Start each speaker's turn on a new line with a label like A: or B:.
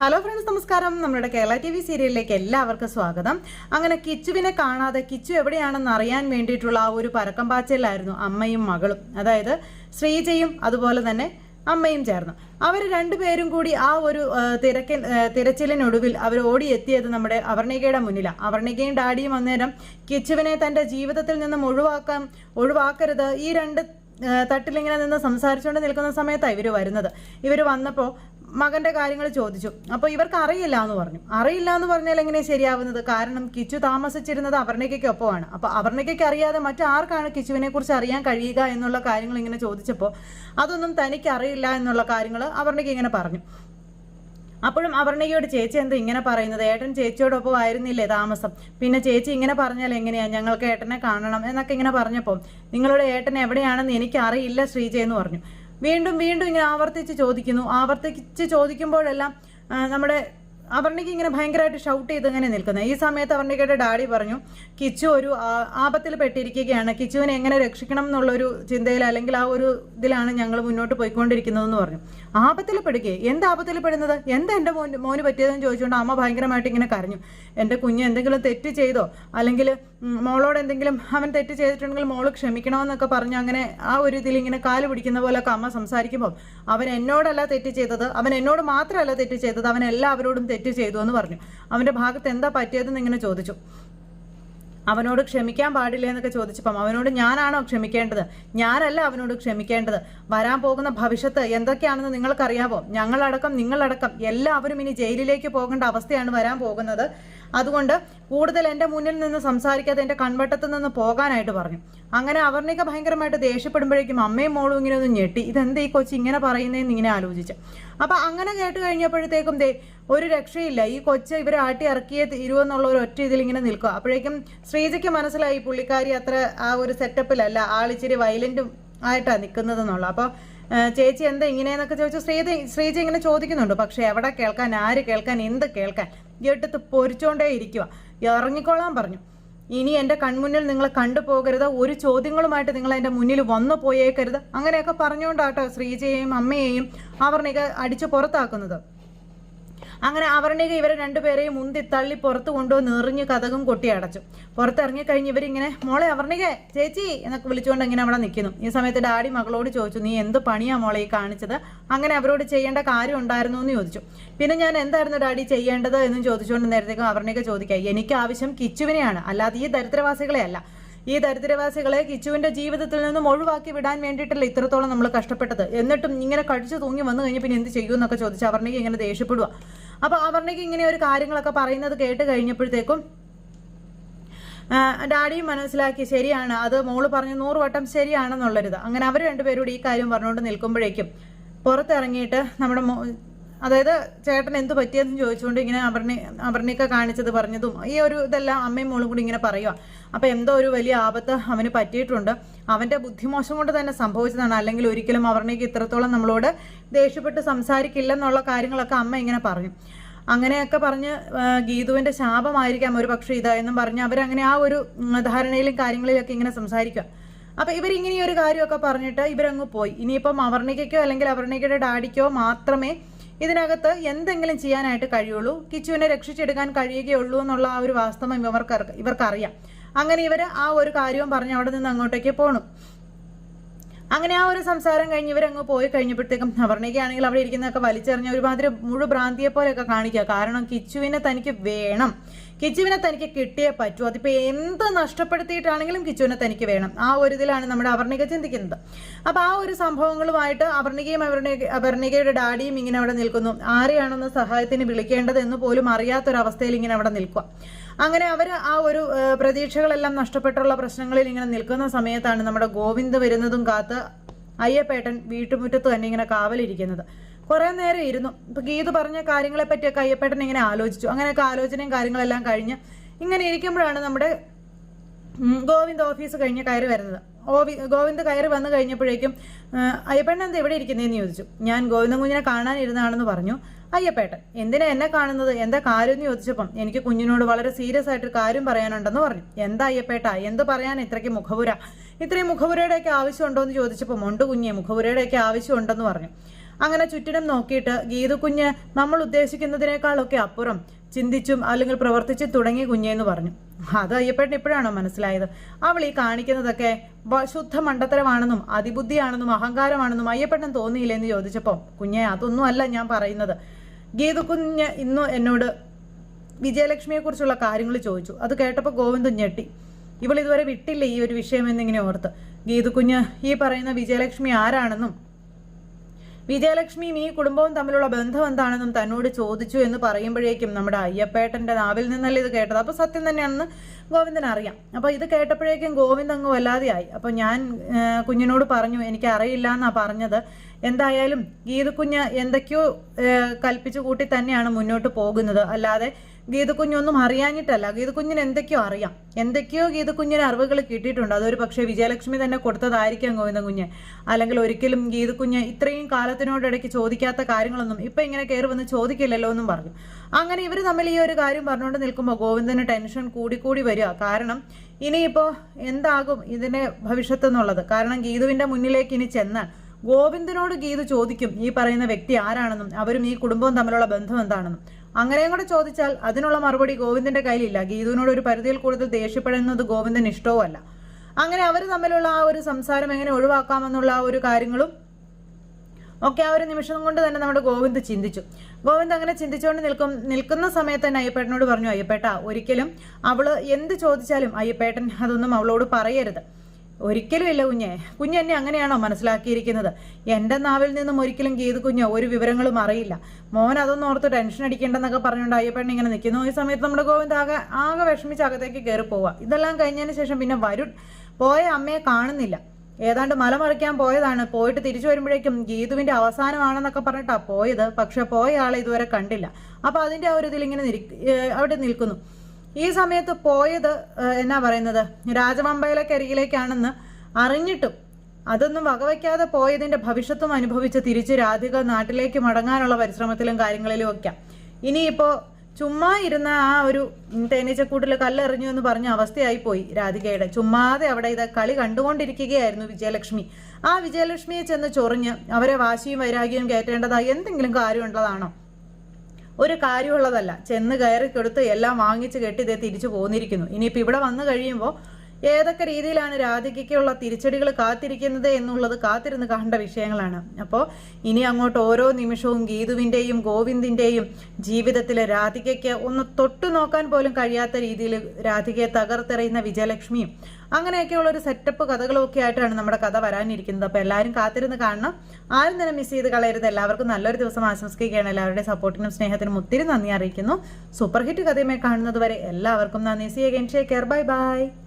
A: Hello friends നമസ്കാരം. നമ്മുടെ Kerala T V സീരിയലിലേക്ക് എല്ലാവർക്കും സ്വാഗതം. അങ്ങനെ കിച്ചുവിനെ കാണാതെ കിച്ചു എവിടെയാണെന്ന് അറിയാൻ വേണ്ടിയിട്ടുള്ള ആ ഒരു പരക്കം പാച്ചിലായിരുന്നു അമ്മയും മകളും. അതായത് ശ്രീജയും അതുപോലെ തന്നെ അമ്മയും ചേർന്നു. അവർ രണ്ടുപേരും കൂടി ആ ഒരു തിരക്കൻ തിരച്ചിലിനൊടുവിൽ അവർ ഓടിയെത്തിയത് നമ്മുടെ അവർണികയുടെ മുന്നിലാണ് അവർണികയും ഡാഡിയും അന്നേരം കിച്ചുവിനെ തന്റെ ജീവിതത്തിൽ നിന്നും ഒഴിവാക്കാൻ ഒഴിവാക്കരുത്. ഈ രണ്ട് തട്ടിലിങ്ങനെ നിന്ന് സംസാരിച്ചുകൊണ്ട് നിൽക്കുന്ന സമയത്താണ് ഇവർ വരുന്നത്. ഇവർ വന്നപ്പോൾ മകന്റെ കാര്യങ്ങൾ ചോദിച്ചു. അപ്പോൾ ഇവർക്ക് അറിയില്ല എന്ന് പറഞ്ഞു. അറിയില്ല എന്ന് പറഞ്ഞാൽ എങ്ങനെ ശരിയാവുന്നത്? കാരണം കിച്ചു താമസിച്ചിരുന്നത് ഒപ്പമാണ് അപ്പോൾ അപർണികയ്ക്ക് അറിയാതെ മറ്റാർക്കാണ് കിച്ചുവിനെ കുറിച്ച് അറിയാൻ കഴിയുക എന്നുള്ള കാര്യങ്ങൾ ഇങ്ങനെ ചോദിച്ചപ്പോൾ അതൊന്നും തനിക്ക് അറിയില്ല എന്നുള്ള കാര്യങ്ങൾ അപർണിക ഇങ്ങനെ പറഞ്ഞു. അപ്പോഴും അപർണികയോട് ചേച്ചി എന്താ ഇങ്ങനെ പറയുന്നത്? ഏട്ടൻ ചേച്ചിയോടൊപ്പം ആയിരുന്നില്ലേ താമസം? പിന്നെ ചേച്ചി ഇങ്ങനെ പറഞ്ഞാൽ എങ്ങനെയാ? ഞങ്ങൾക്ക് ഏട്ടനെ കാണണം എന്നൊക്കെ ഇങ്ങനെ പറഞ്ഞപ്പോൾ നിങ്ങളുടെ ഏട്ടൻ എവിടെയാണെന്ന് ശ്രീജ എന്ന് പറഞ്ഞു. വീണ്ടും വീണ്ടും ഇങ്ങനെ ആവർത്തിച്ച് ചോദിക്കുന്നു. ആവർത്തിച്ച് ചോദിക്കുമ്പോഴെല്ലാം നമ്മുടെ അപർണിക്ക് ഇങ്ങനെ ഭയങ്കരമായിട്ട് ഷൗട്ട് ചെയ്ത് ഇങ്ങനെ നിൽക്കുന്നത് ഈ സമയത്ത് അവർണികയുടെ ഡാഡി പറഞ്ഞു കിച്ചു ഒരു ആപത്തിൽ പെട്ടിരിക്കുകയാണ്. കിച്ചുവിനെ എങ്ങനെ രക്ഷിക്കണം എന്നുള്ളൊരു ചിന്തയിൽ അല്ലെങ്കിൽ ആ ഒരു ഇതിലാണ് ഞങ്ങൾ മുന്നോട്ട് പോയിക്കൊണ്ടിരിക്കുന്നതെന്ന് പറഞ്ഞു. ആപത്തിൽ പെടുകയെ? എന്ത് ആപത്തിൽ പെടുന്നത്? എന്താ എന്റെ മോന് മോന് പറ്റിയതെന്ന് ചോദിച്ചുകൊണ്ട് അമ്മ ഭയങ്കരമായിട്ട് ഇങ്ങനെ കരഞ്ഞു. എന്റെ കുഞ്ഞ് എന്തെങ്കിലും തെറ്റ് ചെയ്തോ? അല്ലെങ്കിൽ മോളോട് എന്തെങ്കിലും അവൻ തെറ്റ് ചെയ്തിട്ടുണ്ടെങ്കിൽ മോൾ ക്ഷമിക്കണമെന്നൊക്കെ പറഞ്ഞ് അങ്ങനെ ആ ഒരു ഇതിൽ ഇങ്ങനെ കാൽ പിടിക്കുന്ന പോലെയൊക്കെ അമ്മ സംസാരിക്കുമ്പോൾ അവൻ എന്നോടല്ല തെറ്റ് ചെയ്തത്. അവൻ എന്നോട് മാത്രമല്ല തെറ്റ് ചെയ്തത്. അവൻ എല്ലാവരോടും തെറ്റ് ചെയ്തു എന്ന് പറഞ്ഞു. അവന്റെ ഭാഗത്ത് എന്താ പറ്റിയതെന്ന് ഇങ്ങനെ ചോദിച്ചു. അവനോട് ക്ഷമിക്കാൻ പാടില്ല എന്നൊക്കെ ചോദിച്ചപ്പം അവനോട് ഞാനാണോ ക്ഷമിക്കേണ്ടത്? ഞാനല്ല അവനോട് ക്ഷമിക്കേണ്ടത്. വരാൻ പോകുന്ന ഭവിഷ്യത്ത് എന്തൊക്കെയാണെന്ന് നിങ്ങൾക്കറിയാവോ? ഞങ്ങളടക്കം നിങ്ങളടക്കം എല്ലാവരും ഇനി ജയിലിലേക്ക് പോകേണ്ട അവസ്ഥയാണ് വരാൻ പോകുന്നത്. അതുകൊണ്ട് കൂടുതൽ എന്റെ മുന്നിൽ നിന്ന് സംസാരിക്കാതെ എന്റെ കൺവട്ടത്ത് നിന്ന് പോകാനായിട്ട് പറഞ്ഞു. അങ്ങനെ അവർണിക ഭയങ്കരമായിട്ട് ദേഷ്യപ്പെടുമ്പോഴേക്കും അമ്മയും മോളും ഇങ്ങനെ ഒന്ന് ഞെട്ടി. ഇതെന്ത് ഈ കൊച്ചി ഇങ്ങനെ പറയുന്നതെന്ന് ഇങ്ങനെ ആലോചിച്ചു? അപ്പം അങ്ങനെ കേട്ട് കഴിഞ്ഞപ്പോഴത്തേക്കും ദേ ഒരു രക്ഷയില്ല. ഈ കൊച്ച് ഇവരെ ആട്ടി ഇറക്കിയേ തീരുമെന്നുള്ള ഒരു ഒറ്റ ഇതിൽ ഇങ്ങനെ നിൽക്കുക. അപ്പോഴേക്കും ശ്രീജയ്ക്ക് മനസ്സിലായി പുള്ളിക്കാരി അത്ര ആ ഒരു സെറ്റപ്പിലല്ല ആളിച്ചിരി വയലന്റും ആയിട്ടാണ് നിൽക്കുന്നതെന്നുള്ള. അപ്പോൾ ചേച്ചി എന്താ ഇങ്ങനെയെന്നൊക്കെ ചോദിച്ചു ശ്രീജ ശ്രീജ ഇങ്ങനെ ചോദിക്കുന്നുണ്ട്. പക്ഷേ എവിടെ കേൾക്കാൻ ആര് കേൾക്കാൻ എന്ത് കേൾക്കാൻ? കേട്ടിട്ട് പൊരിച്ചോണ്ടേ ഇരിക്കുക ഇറങ്ങിക്കൊള്ളാൻ പറഞ്ഞു. ഇനി എന്റെ കൺമുന്നിൽ നിങ്ങൾ കണ്ടുപോകരുത് ഒരു ചോദ്യങ്ങളുമായിട്ട് നിങ്ങൾ എന്റെ മുന്നിൽ വന്നു പോയേക്കരുത്. അങ്ങനെയൊക്കെ പറഞ്ഞുകൊണ്ടാട്ടോ ശ്രീജയെയും അമ്മയെയും അവർണിക അടിച്ചു പുറത്താക്കുന്നത്. അങ്ങനെ അവർണിക ഇവരെ രണ്ടുപേരെയും മുന്തി തള്ളി പുറത്ത് കൊണ്ടുവന്ന് എറിഞ്ഞ് കഥകും കൊട്ടി അടച്ചു. പുറത്തിറങ്ങി കഴിഞ്ഞ് ഇവരിങ്ങനെ മോളെ അവർണിക ചേച്ചി എന്നൊക്കെ വിളിച്ചുകൊണ്ട് ഇങ്ങനെ അവിടെ നിൽക്കുന്നു ഈ സമയത്ത് ഡാഡി മകളോട് ചോദിച്ചു നീ എന്ത് പണിയാ മോളെ ഈ കാണിച്ചത്? അങ്ങനെ അവരോട് ചെയ്യേണ്ട കാര്യം ഉണ്ടായിരുന്നു എന്ന് ചോദിച്ചു. പിന്നെ ഞാൻ എന്തായിരുന്നു ഡാഡി ചെയ്യേണ്ടത്? എന്നും ചോദിച്ചുകൊണ്ട് നേരത്തേക്കും അവർണിക ചോദിക്കാം എനിക്ക് ആവശ്യം കിച്ചുവിനെയാണ്. അല്ലാതെ ഈ ദരിദ്രവാസികളെ അല്ല. ഈ ദരിദ്രവാസികളെ കിച്ചുവിന്റെ ജീവിതത്തിൽ നിന്നും ഒഴിവാക്കി വിടാൻ വേണ്ടിയിട്ടല്ല ഇത്രത്തോളം നമ്മൾ കഷ്ടപ്പെട്ടത്. എന്നിട്ടും ഇങ്ങനെ കടിച്ചു തൂങ്ങി വന്നു കഴിഞ്ഞ് പിന്നെ എന്ത് ചെയ്യും എന്നൊക്കെ ചോദിച്ചു അവർണിക ഇങ്ങനെ ദേഷ്യപ്പെടുക അപ്പോൾ അവർണയ്ക്ക് ഇങ്ങനെ ഒരു കാര്യങ്ങളൊക്കെ പറയുന്നത് കേട്ട് കഴിഞ്ഞപ്പോഴത്തേക്കും ഡാഡിയും മനസ്സിലാക്കി ശരിയാണ് അത് മോൾ പറഞ്ഞു നൂറ് വട്ടം ശരിയാണെന്നുള്ളൊരിത്. അങ്ങനെ അവർ രണ്ടുപേരോട് ഈ കാര്യം പറഞ്ഞുകൊണ്ട് നിൽക്കുമ്പോഴേക്കും പുറത്തിറങ്ങിയിട്ട് നമ്മുടെ അതായത് ചേട്ടൻ എന്ത് പറ്റിയെന്ന് ചോദിച്ചുകൊണ്ട് ഇങ്ങനെ അപർണി അപർണിക്ക കാണിച്ചത് പറഞ്ഞതും ഈ ഒരു ഇതെല്ലാം അമ്മയും മോളും കൂടി ഇങ്ങനെ പറയുക അപ്പം എന്തോ ഒരു വലിയ ആപത്ത് അവന് പറ്റിയിട്ടുണ്ട്. അവന്റെ ബുദ്ധിമോശം കൊണ്ട് തന്നെ സംഭവിച്ചതാണ്. അല്ലെങ്കിൽ ഒരിക്കലും അപർണിക്ക് ഇത്രത്തോളം നമ്മളോട് ദേഷ്യപ്പെട്ട് സംസാരിക്കില്ലെന്നുള്ള കാര്യങ്ങളൊക്കെ അമ്മ ഇങ്ങനെ പറഞ്ഞു അങ്ങനെയൊക്കെ പറഞ്ഞ് ഗീതുവിന്റെ ശാപമായിരിക്കാം ഒരു പക്ഷേ ഇതായെന്നും പറഞ്ഞ് അവരങ്ങനെ ആ ഒരു ധാരണയിലും കാര്യങ്ങളിലൊക്കെ ഇങ്ങനെ സംസാരിക്കുക അപ്പൊ ഇവരിങ്ങനെ ഒരു കാര്യമൊക്കെ പറഞ്ഞിട്ട് ഇവരങ്ങ് പോയി. ഇനിയിപ്പം അവർണികയ്ക്കോ അല്ലെങ്കിൽ അവർണികയുടെ ഡാഡിക്കോ മാത്രമേ ഇതിനകത്ത് എന്തെങ്കിലും ചെയ്യാനായിട്ട് കഴിയുള്ളൂ. കിച്ചുവിനെ രക്ഷിച്ചെടുക്കാൻ കഴിയുകയുള്ളൂ എന്നുള്ള ആ ഒരു വാസ്തവം ഇവർക്ക് ഇവർക്കറിയാം. അങ്ങനെ ഇവർ ആ ഒരു കാര്യവും പറഞ്ഞ് അവിടെ നിന്ന് അങ്ങോട്ടേക്ക് പോണു. അങ്ങനെ ആ ഒരു സംസാരം കഴിഞ്ഞ് ഇവരങ്ങ് പോയി കഴിഞ്ഞപ്പോഴത്തേക്കും അവർണയ്ക്കാണെങ്കിൽ അവിടെ ഇരിക്കുന്നതൊക്കെ വലിച്ചെറിഞ്ഞ ഒരുമാതിരി മുഴു ഭ്രാന്തിയെ പോലെയൊക്കെ കാണിക്കുക. കാരണം കിച്ചുവിനെ തനിക്ക് വേണം. കിച്ചുവിനെ തനിക്ക് കിട്ടിയേ പറ്റൂ. അതിപ്പോൾ എന്ത് നഷ്ടപ്പെടുത്തിയിട്ടാണെങ്കിലും കിച്ചുവിനെ തനിക്ക് വേണം. ആ ഒരു ഇതിലാണ് നമ്മുടെ അവർണിക ചിന്തിക്കുന്നത്. അപ്പോൾ ആ ഒരു സംഭവങ്ങളുമായിട്ട് അവർണികയും അവർണിക അവർണികയുടെ ഡാഡിയും ഇങ്ങനെ അവിടെ നിൽക്കുന്നു. ആരെയാണെന്ന് സഹായത്തിന് വിളിക്കേണ്ടത് എന്ന് പോലും അറിയാത്തൊരവസ്ഥയിൽ ഇങ്ങനെ അവിടെ നിൽക്കുക. അങ്ങനെ അവർ ആ ഒരു പ്രതീക്ഷകളെല്ലാം നഷ്ടപ്പെട്ടുള്ള പ്രശ്നങ്ങളിൽ ഇങ്ങനെ നിൽക്കുന്ന സമയത്താണ് നമ്മുടെ ഗോവിന്ദ് വരുന്നതും കാത്ത് അയ്യപ്പേട്ടൻ വീട്ടുമുറ്റത്ത് തന്നെ ഇങ്ങനെ കാവലിരിക്കുന്നത്. കുറേ നേരം ഇരുന്നു. ഇപ്പൊ ഗീത് പറഞ്ഞ കാര്യങ്ങളെ പറ്റിയൊക്കെ അയ്യപ്പേട്ടൻ ഇങ്ങനെ ആലോചിച്ചു. അങ്ങനെയൊക്കെ ആലോചനയും കാര്യങ്ങളെല്ലാം കഴിഞ്ഞ് ഇങ്ങനെ ഇരിക്കുമ്പോഴാണ് നമ്മുടെ ഗോവിന്ദ് ഓഫീസ് കഴിഞ്ഞ് കയറി വരുന്നത്. ഓവി ഗോവിന്ദ് കയറി വന്നു കഴിഞ്ഞപ്പോഴേക്കും ആ, അയ്യപ്പേട്ടൻ എന്താ ഇവിടെ ഇരിക്കുന്നതെന്ന് ചോദിച്ചു. ഞാൻ ഗോവിന്ദൻ കുഞ്ഞിനെ കാണാനിരുന്നാണെന്ന് പറഞ്ഞു. അയ്യപ്പേട്ടൻ എന്തിനാ എന്നെ കാണുന്നത്? എന്താ കാര്യം എന്ന് ചോദിച്ചപ്പം എനിക്ക് കുഞ്ഞിനോട് വളരെ സീരിയസ് ആയിട്ട് കാര്യം പറയാനുണ്ടെന്ന് പറഞ്ഞു. എന്താ അയ്യപ്പേട്ട എന്ത് പറയാൻ ഇത്രയ്ക്ക് മുഖപുര? ഇത്രയും മുഖപുരയുടെയൊക്കെ ആവശ്യമുണ്ടോ എന്ന് ചോദിച്ചപ്പോൾ ഉണ്ട് കുഞ്ഞെ മുഖപുരയുടെയൊക്കെ ആവശ്യമുണ്ടെന്ന് പറഞ്ഞു. അങ്ങനെ ചുറ്റിനും നോക്കിയിട്ട് ഗീതുകുഞ്ഞ് നമ്മൾ ഉദ്ദേശിക്കുന്നതിനേക്കാളൊക്കെ അപ്പുറം ചിന്തിച്ചും അല്ലെങ്കിൽ പ്രവർത്തിച്ചും തുടങ്ങി കുഞ്ഞേന്ന് പറഞ്ഞു. അത് അയ്യപ്പേട്ടൻ ഇപ്പോഴാണോ മനസ്സിലായത്? അവൾ ഈ കാണിക്കുന്നതൊക്കെ ശുദ്ധ മണ്ടത്തരമാണെന്നും അതിബുദ്ധിയാണെന്നും അഹങ്കാരമാണെന്നും അയ്യപ്പേട്ടൻ തോന്നിയില്ലെന്ന് ചോദിച്ചപ്പോൾ കുഞ്ഞെ അതൊന്നും അല്ല ഞാൻ പറയുന്നത്. ഗീതുകുഞ്ഞ് ഇന്ന് എന്നോട് വിജയലക്ഷ്മിയെക്കുറിച്ചുള്ള കാര്യങ്ങൾ ചോദിച്ചു. അത് കേട്ടപ്പോൾ ഗോവിന്ദൻ ഞെട്ടി. ഇവൾ ഇതുവരെ വിട്ടില്ല ഈ ഒരു വിഷയം എന്നിങ്ങനെ ഓർത്ത്. ഗീതുകുഞ്ഞ് ഈ പറയുന്ന വിജയലക്ഷ്മി ആരാണെന്നും വിജയലക്ഷ്മിയും ഈ കുടുംബവും തമ്മിലുള്ള ബന്ധം എന്താണെന്നും തന്നോട് ചോദിച്ചു എന്ന് പറയുമ്പോഴേക്കും നമ്മുടെ അയ്യപ്പേട്ടന്റെ നാവിൽ നിന്നല്ലേ ഇത് കേട്ടത്? അപ്പൊ സത്യം തന്നെയാണെന്ന് ഗോവിന്ദൻ അറിയാം. അപ്പൊ ഇത് കേട്ടപ്പോഴേക്കും ഗോവിന്ദ് അങ്ങ് വല്ലാതെയായി. അപ്പൊ ഞാൻ കുഞ്ഞിനോട് പറഞ്ഞു എനിക്ക് അറിയില്ല എന്നാ പറഞ്ഞത്. എന്തായാലും ഗീതുകുഞ്ഞ് എന്തൊക്കെയോ കൽപ്പിച്ചു കൂട്ടി തന്നെയാണ് മുന്നോട്ട് പോകുന്നത്. അല്ലാതെ ഗീതക്കുഞ്ഞൊന്നും അറിയാഞ്ഞിട്ടല്ല. ഗീതക്കുഞ്ഞിന് എന്തൊക്കെയോ അറിയാം. എന്തൊക്കെയോ ഗീതക്കുഞ്ഞിന് അറിവുകൾ കിട്ടിയിട്ടുണ്ട്. അതൊരു പക്ഷേ വിജയലക്ഷ്മി തന്നെ കൊടുത്തതായിരിക്കാം ഗോവിന്ദ കുഞ്ഞ് അല്ലെങ്കിൽ ഒരിക്കലും ഗീതക്കുഞ്ഞ് ഇത്രയും കാലത്തിനോടിടയ്ക്ക് ചോദിക്കാത്ത കാര്യങ്ങളൊന്നും ഇപ്പം ഇങ്ങനെ കയറി വന്ന് ചോദിക്കില്ലല്ലോ എന്നും പറഞ്ഞു. അങ്ങനെ ഇവർ തമ്മിൽ ഈ ഒരു കാര്യം പറഞ്ഞുകൊണ്ട് നിൽക്കുമ്പോൾ ഗോവിന്ദന് ടെൻഷൻ കൂടിക്കൂടി വരിക. കാരണം ഇനിയിപ്പോൾ എന്താകും ഇതിന്റെ ഭവിഷ്യത്ത് എന്നുള്ളത്? കാരണം ഗീതുവിന്റെ മുന്നിലേക്ക് ഇനി ചെന്നാൽ ഗോവിന്ദനോട് ഗീതു ചോദിക്കും ഈ പറയുന്ന വ്യക്തി ആരാണെന്നും അവരും ഈ കുടുംബവും തമ്മിലുള്ള ബന്ധം എന്താണെന്നും. അങ്ങനെയും കൂടെ ചോദിച്ചാൽ അതിനുള്ള മറുപടി ഗോവിന്ദന്റെ കയ്യിലില്ല. ഗീതുവിനോട് ഒരു പരിധിയിൽ കൂടുതൽ ദേഷ്യപ്പെടുന്നത് ഗോവിന്ദൻ ഇഷ്ടവുമല്ല അങ്ങനെ അവർ തമ്മിലുള്ള ആ ഒരു സംസാരം എങ്ങനെ ഒഴിവാക്കാമെന്നുള്ള ആ ഒരു കാര്യങ്ങളും ഒക്കെ ആ ഒരു നിമിഷം കൊണ്ട് തന്നെ നമ്മുടെ ഗോവിന്ദ് ചിന്തിച്ചു. ഗോവിന്ദ് അങ്ങനെ ചിന്തിച്ചുകൊണ്ട് നിൽക്കും നിൽക്കുന്ന സമയത്ത് തന്നെ അയ്യപ്പേട്ടനോട് പറഞ്ഞു അയ്യപ്പേട്ട ഒരിക്കലും അവൾ എന്ത് ചോദിച്ചാലും അയ്യപ്പേട്ടൻ അതൊന്നും അവളോട് പറയരുത്. ഒരിക്കലും ഇല്ല കുഞ്ഞെ. കുഞ്ഞ് എന്നെ അങ്ങനെയാണോ മനസ്സിലാക്കിയിരിക്കുന്നത്? എന്റെ നാവിൽ നിന്നും ഒരിക്കലും ഗീത് കുഞ്ഞ് ഒരു വിവരങ്ങളും അറിയില്ല. മോൻ അതൊന്നും ഓർത്ത് ടെൻഷൻ അടിക്കേണ്ടെന്നൊക്കെ പറഞ്ഞുകൊണ്ട് അയ്യപ്പൻ ഇങ്ങനെ നിൽക്കുന്നു ഈ സമയത്ത് നമ്മുടെ ഗോവിന്ദ് ആകെ ആകെ വിഷമിച്ച് അകത്തേക്ക് കയറി പോവുക ഇതെല്ലാം കഴിഞ്ഞതിന് ശേഷം പിന്നെ വരുൺ പോയ അമ്മയെ കാണുന്നില്ല. ഏതാണ്ട് മലമറിക്കാൻ പോയതാണ്. പോയിട്ട് തിരിച്ചു വരുമ്പോഴേക്കും ഗീതുവിന്റെ അവസാനമാണെന്നൊക്കെ പറഞ്ഞിട്ടാ പോയത്. പക്ഷെ പോയ ആളെ ഇതുവരെ കണ്ടില്ല. അപ്പൊ അതിന്റെ ആ ഒരു ഇതിൽ ഇങ്ങനെ അവിടെ നിൽക്കുന്നു. ഈ സമയത്ത് പോയത് എന്നാ പറയുന്നത്? രാജവമ്പയിലേക്കരികിലേക്കാണെന്ന് അറിഞ്ഞിട്ടും അതൊന്നും വകവയ്ക്കാതെ പോയതിന്റെ ഭവിഷ്യത്തും അനുഭവിച്ച് തിരിച്ച് രാധിക നാട്ടിലേക്ക് മടങ്ങാനുള്ള പരിശ്രമത്തിലും കാര്യങ്ങളിലും ഒക്കെ. ഇനിയിപ്പോ ചുമ്മാ ഇരുന്ന ആ ഒരു തേനീച്ചക്കൂട്ടിൽ കല്ലെറിഞ്ഞു എന്ന് പറഞ്ഞ അവസ്ഥയായി പോയി രാധികയുടെ. ചുമ്മാതെ അവിടെ ഇത് കളി കണ്ടുകൊണ്ടിരിക്കുകയായിരുന്നു വിജയലക്ഷ്മി. ആ വിജയലക്ഷ്മിയെ ചെന്ന് ചൊറിഞ്ഞ് അവരെ വാശിയും വൈരാഗ്യവും കയറ്റേണ്ടതായി എന്തെങ്കിലും കാര്യമുള്ളതാണോ? ഒരു കാര്യമുള്ളതല്ല. ചെന്ന് കയറി കൊടുത്ത് എല്ലാം വാങ്ങിച്ച് കെട്ടി ഇതേ തിരിച്ചു പോന്നിരിക്കുന്നു. ഇനിയിപ്പോൾ ഇവിടെ വന്നു കഴിയുമ്പോൾ ഏതൊക്കെ രീതിയിലാണ് രാധികയ്ക്കുള്ള തിരിച്ചടികൾ കാത്തിരിക്കുന്നത് എന്നുള്ളത് കാത്തിരുന്ന് കണ്ട വിഷയങ്ങളാണ്. അപ്പോൾ ഇനി അങ്ങോട്ട് ഓരോ നിമിഷവും ഗീതുവിന്റെയും ഗോവിന്ദിന്റെയും ജീവിതത്തിലെ രാധികയ്ക്ക് ഒന്ന് തൊട്ടു നോക്കാൻ പോലും കഴിയാത്ത രീതിയിൽ രാധികയെ തകർത്തെറിയുന്ന വിജയലക്ഷ്മിയും അങ്ങനെയൊക്കെയുള്ള ഒരു സെറ്റപ്പ് കഥകളൊക്കെ ആയിട്ടാണ് നമ്മുടെ കഥ വരാനിരിക്കുന്നത്. അപ്പോൾ എല്ലാവരും കാത്തിരുന്ന് കാണണം. ആരും തന്നെ മിസ് ചെയ്ത് കളയരുത്. എല്ലാവർക്കും നല്ലൊരു ദിവസം ആശംസിക്കുകയാണ്. എല്ലാവരുടെയും സപ്പോർട്ടിനും സ്നേഹത്തിനും ഒത്തിരി നന്ദി അറിയിക്കുന്നു. സൂപ്പർ ഹിറ്റ് കഥയുമായി കാണുന്നത് വരെ എല്ലാവർക്കും നന്ദി. സി അഗൈൻ ഷേ കെയർ ബൈ ബൈ